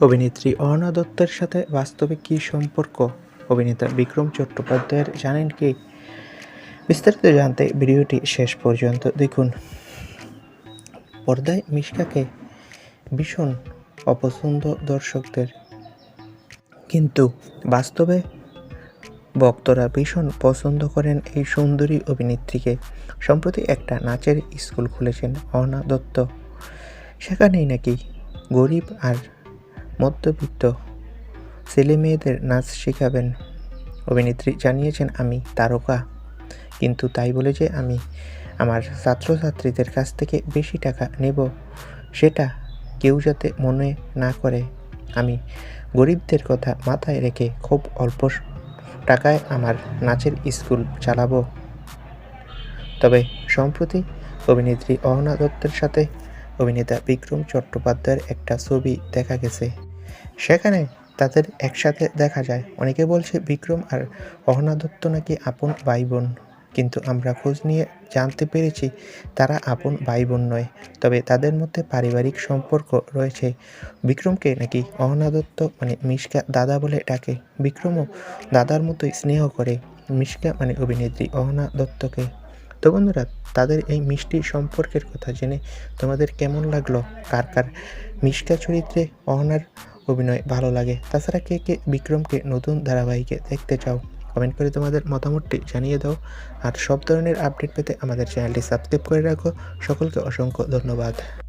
অভিনেত্রী অহনা দত্তের সাথে বাস্তবে কী সম্পর্ক? অভিনেতা বিক্রম চট্টোপাধ্যায়ের জানেন কি? বিস্তারিত জানতে ভিডিওটি শেষ পর্যন্ত দেখুন। পর্দায় মিশকাকে ভীষণ অপছন্দ দর্শকদের। কিন্তু বাস্তবে ভক্তরা ভীষণ পছন্দ করেন এই সুন্দরী অভিনেত্রীকে। সম্প্রতি একটা নাচের স্কুল খুলেছেন অহনা দত্ত। সেখানেই নাকি গরিব আর মধ্যবিত্ত ছেলে মেয়েদের নাচ শেখাবেন। অভিনেত্রী জানিয়েছেন, আমি তারকা। কিন্তু তাই বলে যে আমি আমার ছাত্রছাত্রীদের কাছ থেকে বেশি টাকা নেব, সেটা কেউ যাতে মনে না করে। আমি গরিবদের কথা মাথায় রেখে খুব অল্প টাকায় আমার নাচের স্কুল চালাবো। তবে সম্প্রতি অভিনেত্রী অহনা দত্তের সাথে অভিনেতা বিক্রম চট্টোপাধ্যায়ের একটা ছবি দেখা গেছে। সেখানে তাদের একসাথে দেখা যায়। অনেকে বলছে বিক্রম আর অহনা দত্ত নাকি আপন ভাই বোন কিন্তু আমরা খোঁজ নিয়ে জানতে পেরেছি তারা আপন ভাই বোন নয়। তবে তাদের মধ্যে পারিবারিক সম্পর্ক রয়েছে। বিক্রমকে নাকি অহনা দত্ত মানে মিশকা দাদা বলে ডাকে। বিক্রমও দাদার মতোই স্নেহ করে। মিশকা মানে অভিনেত্রী অহনা দত্তকে তো বন্ধুরা, তাদের এই মিষ্টি সম্পর্কের কথা জেনে তোমাদের কেমন লাগল? কার কার মিশকা চরিত্রে অহনার অভিনয় ভালো লাগে। তাছাড়া কে কে বিক্রমকে নতুন ধারাবাহিকে দেখতে চাও? কমেন্ট করে তোমাদের মতামতটি জানিয়ে দাও। আর সব ধরনের আপডেট পেতে আমাদের চ্যানেলটি সাবস্ক্রাইব করে রাখো। সকলকে অসংখ্য ধন্যবাদ।